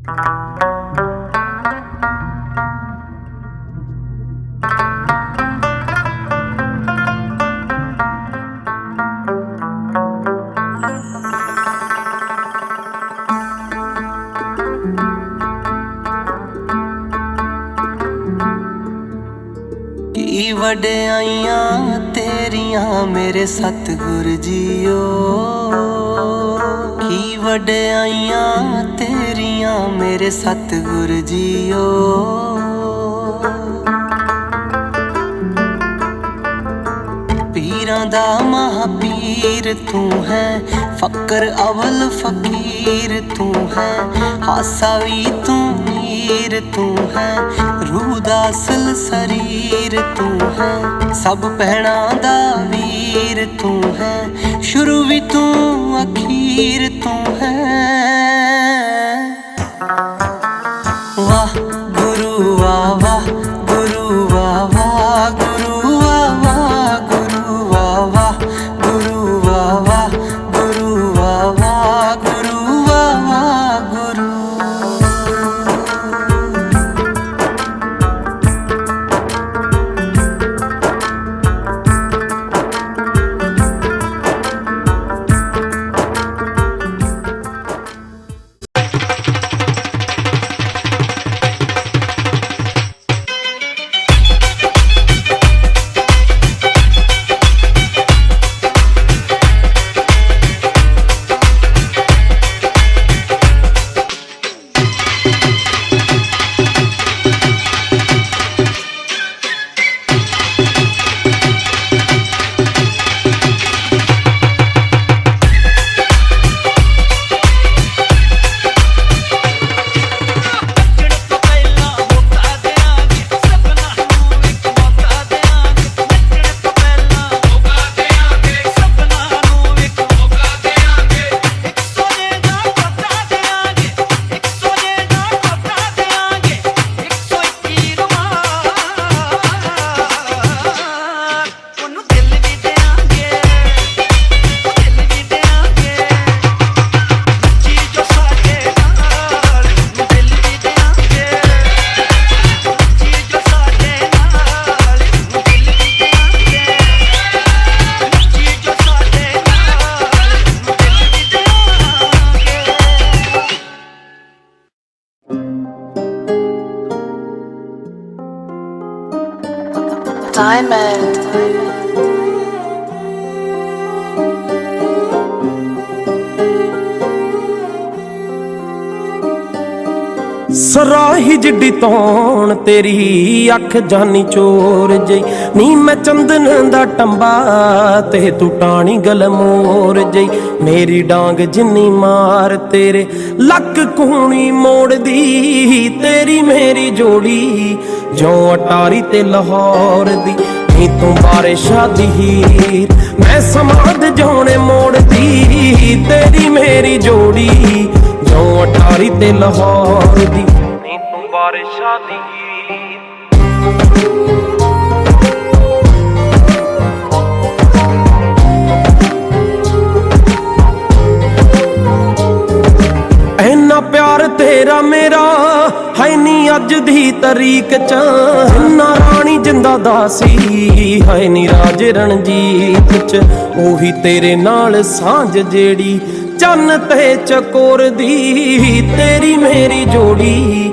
ਕੀ ਵਡਿਆਈਆਂ ਤੇਰੀਆਂ ਮੇਰੇ ਸਤਿਗੁਰ ਜੀਓ। ਕੀ ਵਡਿਆਈਆਂ ਤੇਰੀਆਂ, ਮੇਰੇ ਸਤਿਗੁਰ ਜੀਓ। ਪੀਰਾਂ ਦਾ ਮਹਾਪੀਰ ਤੂੰ ਹੈ, ਫਕਰ ਅਵਲ ਫਕੀਰ ਤੂੰ ਹੈ, ਹਾਸਾ ਵੀ ਤੂੰ ਮੀਰ ਤੂੰ ਹੈ, ਰੂਹ ਦਾ ਅਸਲ ਸਰੀਰ ਤੂੰ ਹੈ, ਸਭ ਪਹਿਣਾ ਦਾ ਵੀਰ ਤੂੰ ਹੈ। ਸ਼ੁਰੂ ਵੀ ਤੂੰ ਅਖੀਰ ਤੂੰ ਹੈ। Diamond. ਸਰਾਹੀ ਜਿੱਡੀ ਤੌਣ ਤੇਰੀ, ਅੱਖ ਜਾਨੀ ਚੋਰ ਜਈ। ਨੀ ਮੈਂ ਚੰਦਨ ਦਾ ਟੰਬਾ, ਤੇ ਤੂੰ ਟਾਣੀ ਗਲ ਮੋਰ ਜਈ। ਮੇਰੀ ਡਾਂਗ ਜਿੰਨੀ ਮਾਰ ਤੇਰੇ, ਲੱਕ ਕੂਣੀ ਮੋੜਦੀ, ਤੇਰੀ ਮੇਰੀ ਜੋੜੀ। ਜੋ ਅਟਾਰੀ ਤੇ ਲਾਹੌਰ ਦੀ, ਨੀ ਤੂੰ ਬਾਰਿਸ਼ਾਂ ਦੀ ਹੀਰ। ਮੈਂ ਸਮਾਦ ਜਾਣੇ ਮੋੜਦੀ, ਤੇਰੀ ਮੇਰੀ ਜੋੜੀ। ਜੋ ਅਟਾਰੀ ਤੇ ਲਾਹੌਰ ਦੀ ਨੀ ਤੂੰ ਪਿਆਰ ਤੇਰਾ ਮੇਰਾ ਹੈ ਨੀ ਅੱਜ ਦੀ ਤਰੀਕ ਚ। ਨਾ ਰਾਣੀ ਜਿੰਦਾ ਦਾਸੀ ਹੈ ਨੀ ਰਾਜ ਰਣਜੀਤ ਚ। ਉਹੀ ਤੇਰੇ ਨਾਲ ਸਾਂਝ ਜਿਹੜੀ, ਚੰਨ ਤੇ ਚਕੋਰ ਦੀ, ਤੇਰੀ ਮੇਰੀ ਜੋੜੀ।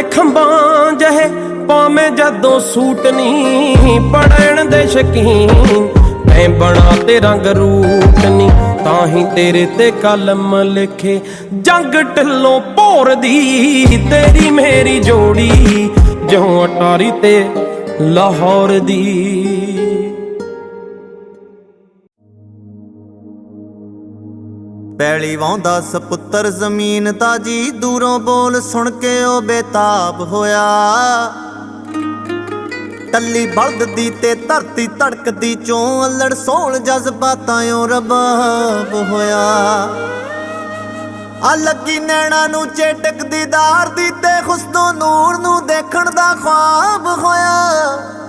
ਦੇ ਖੰਭਾਂ ਜਹੇ ਪਾਵੇਂ ਜਦੋਂ ਸੂਟ ਨਹੀਂ ਪੜਨ ਦੇ ਸ਼ਕੀਨ। ਐ ਬਣਾ ਤੇ ਰੰਗ ਰੂਟ ਨਹੀਂ, ਤਾਂ ਹੀ ਤੇਰੇ ਤੇ ਕਲਮ ਲਿਖੇ। ਜੰਗ ਢਿੱਲੋਂ ਭੋਰਦੀ ਤੇਰੀ ਮੇਰੀ ਜੋੜੀ, ਜਿਉਂ ਅਟਾਰੀ ਤੇ ਲਾਹੌਰ ਦੀ। ਪੈਲੀ ਵਾਉਂਦਾ ਸਪੁੱਤਰ ਜ਼ਮੀਨ ਤਾਜੀ, ਦੂਰੋਂ ਬੋਲ ਸੁਣ ਕੇ ਉਹ ਬੇਤਾਬ ਹੋਇਆ। ਟੱਲੀ ਬਲਦ ਦੀ ਤੇ ਧਰਤੀ ਧੜਕਦੀ, ਚੋਂ ਅਲੜ ਸੋਲ ਜਜ਼ਬਾਤਾਂ ਓ ਰਬਾਬ ਹੋਇਆ। ਆ ਲੱਗੀ ਨੈਣਾ ਨੂੰ ਚੇਟਕ ਦੀਦਾਰ ਦੀ ਤੇ ਖੁਸਨੋ ਨੂਰ ਨੂੰ ਦੇਖਣ ਦਾ ਖੁਆਬ ਹੋਇਆ।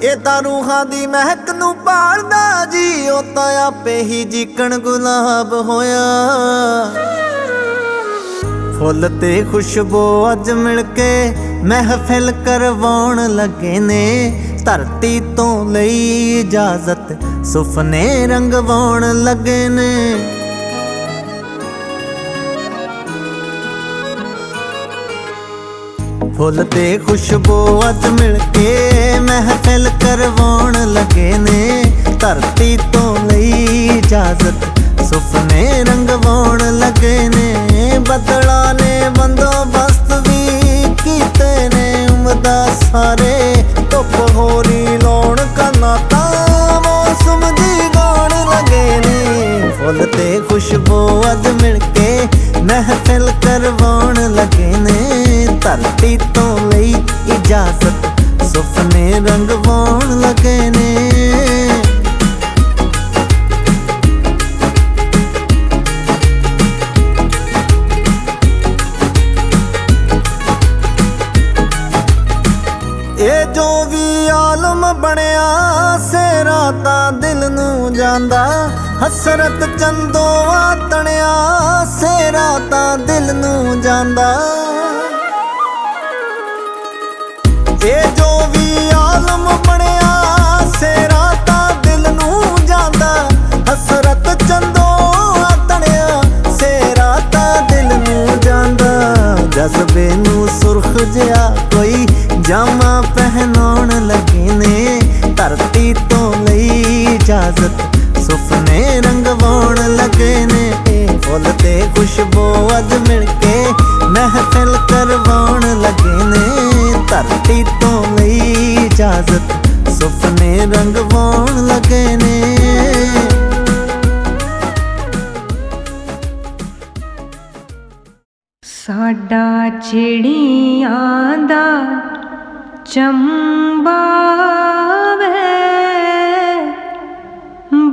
ਇਹ ਤਾਂ ਰੂਹਾਂ ਦੀ ਮਹਿਕ ਨੂੰ ਭਾਲਦਾ ਜੀ, ਉਹ ਤਾਂ ਆਪੇ ਹੀ ਜੀਕਣ ਗੁਲਾਬ ਹੋਇਆ। ਫੁੱਲ ਤੇ ਖੁਸ਼ਬੂ ਅੱਜ ਮਿਲ ਕੇ ਮਹਿਫਿਲ ਕਰਵਾਉਣ ਲੱਗੇ ਨੇ। ਧਰਤੀ ਤੋਂ ਲਈ ਇਜਾਜ਼ਤ ਸੁਪਨੇ ਰੰਗਵਾਉਣ ਲੱਗੇ ਨੇ। ਫੁੱਲ ਤੇ ਖੁਸ਼ਬੂ ਅੱਜ ਮਿਲ ਕੇ ਮਹਿਫਿਲ ਕਰਵਾਉਣ ਲੱਗੇ ਨੇ। ਧਰਤੀ ਤੋਂ ਲਈ ਇਜਾਜ਼ਤ ਸੁਪਨੇ ਰੰਗਵਾਉਣ ਲੱਗੇ ਨੇ। ਬੱਦਲਾਂ ਨੇ ਬੰਦੋਬਸਤ ਵੀ ਕੀਤੇ ਨੇ। ਉਮਦਾ ਸਾਰੇ ਧੁੱਪ ਹੋਰੀ ਲਾਉਣ ਕੰਨਾਂ ਜਾਂਦਾ। ਹਸਰਤ ਚੰਦੋ ਆਤਣਿਆ ਸੇਰਾ ਤਾਂ ਦਿਲ ਨੂੰ ਜਾਂਦਾ। ਇਹ ਜੋ ਵੀ ਆਲਮ ਬਣਿਆ ਸੇ ਰਾਤਾਂ ਦਿਲ ਨੂੰ ਜਾਂਦਾ। ਹਸਰਤ ਚੰਦੋ ਆਤਣਿਆ ਸੇਰਾ ਤਾਂ ਦਿਲ ਨੂੰ ਜਾਂਦਾ। ਜਜ਼ਬੇ ਨੂੰ ਸੁਰਖ ਜਿਹਾ ਕੋਈ ਜਾਮਾ ਪਹਿਨਾਉਣ ਲੱਗੇ ਨੇ। ਧਰਤੀ ਤੋਂ ਲਈ ਇਜਾਜ਼ਤ ਸੁਪਨੇ ਰੰਗਵਾਉਣ ਲੱਗੇ ਨੇ। ਇਹ ਫੁੱਲ ਤੇ ਖੁਸ਼ਬੂ ਅੱਜ ਮਿਲ ਕੇ ਮਹਿਫਿਲ ਕਰਵਾਉਣ ਲੱਗੇ ਨੇ। ਧਰਤੀ ਤੋਂ ਲਈ ਇਜਾਜ਼ਤ ਸੁਪਨੇ ਰੰਗਵਾਉਣ ਲੱਗੇ ਨੇ। ਸਾਡਾ ਚਿੜੀਆਂ ਦਾ ਚੰਬਾ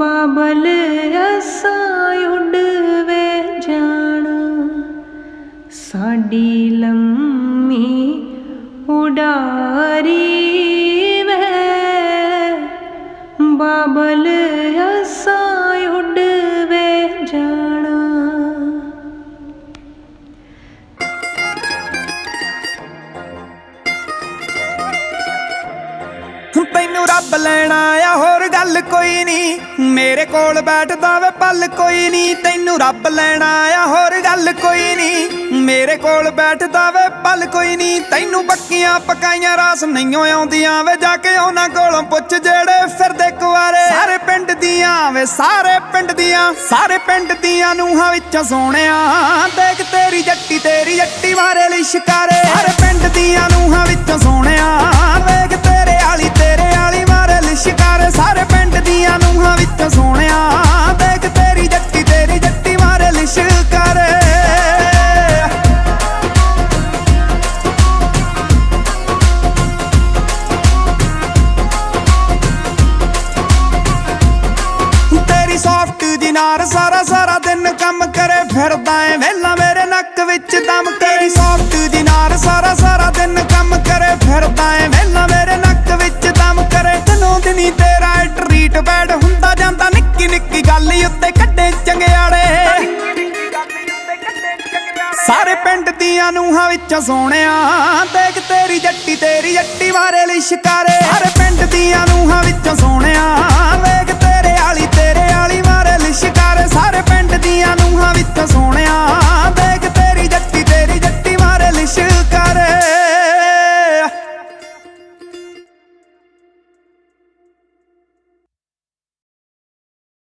बाबल बल हसा साडी लम्मी ली वे बाबल ਤੈਨੂੰ ਰੱਬ ਲੈਣਾ ਆਇਆ, ਹੋਰ ਗੱਲ ਕੋਈ ਨਹੀਂ। ਮੇਰੇ ਕੋਲ ਬੈਠਦਾ ਵੇ ਪਲ ਕੋਈ ਨਹੀਂ। ਤੈਨੂੰ ਰੱਬ ਲੈਣਾ ਆਇਆ, ਹੋਰ ਗੱਲ ਕੋਈ ਨਹੀਂ। ਮੇਰੇ ਕੋਲ ਬੈਠਦਾ ਵੇ ਪਲ ਕੋਈ ਨਹੀਂ। ਤੈਨੂੰ ਬੱਕੀਆਂ ਪਕਾਈਆਂ ਰਾਸ ਨਹੀਂ ਆਉਂਦੀਆਂ ਵੇ, ਜਾ ਕੇ ਉਹਨਾਂ ਕੋਲੋਂ ਪੁੱਛ ਜਿਹੜੇ ਫਿਰਦੇ ਕੁਆਰੇ। ਸਾਰੇ ਪਿੰਡ ਦੀਆਂ ਵੇ, ਸਾਰੇ ਪਿੰਡ ਦੀਆਂ, ਸਾਰੇ ਪਿੰਡ ਦੀਆਂ ਨੂੰਹਾਂ ਵਿੱਚੋਂ ਸੋਹਣਿਆ। ਦੇਖ ਤੇਰੀ ਜੱਟੀ ਤੇਰੀ ਜੱਟੀ ਮਾਰੇ ਲਈ ਸ਼ਿਕਾਰੇ। ਸਾਰੇ ਪਿੰਡ ਦੀਆਂ ਨੂੰਹਾਂ ਵਿੱਚੋਂ ਸੋਹਣਿਆ। ਲਈ ਸਾਰੇ ਪਿੰਡ ਦੀਆਂ ਨੂਹਾਂ ਵਿੱਚ ਸੋਹਣਿਆ। ਦੇਖ ਤੇਰੀ ਜੱਟੀ ਤੇਰੀ ਜੱਟੀ ਮਾਰੇ ਲਈ ਸ਼ਿਕਾਰੇ ਤੇਰੀ ਸੌਫਟ ਦੀ ਨਾਰ ਸਾਰਾ ਸਾਰਾ ਦਿਨ ਕੰਮ ਕਰੇ, ਫਿਰਦਾ ਏ ਵੇਲਾ ਮੇਰੇ ਨੱਕ ਵਿੱਚ ਦਮ ਵਿੱਚ ਸੋਹਣਿਆ ਦੇਖ ਤੇਰੀ ਜੱਟੀ ਤੇਰੀ ਜੱਟੀ ਮਾਰੇ ਲਿਸ਼ਕਾਰੇ ਸਾਰੇ ਪਿੰਡ ਦੀਆਂ ਨੂੰਹਾਂ ਵਿੱਚੋਂ ਸੋਹਣਿਆ ਸਾਰੇ ਪਿੰਡ ਦੀਆਂ ਨੂੰਹਾਂ ਵਿੱਚੋਂ ਸੋਹਣਿਆ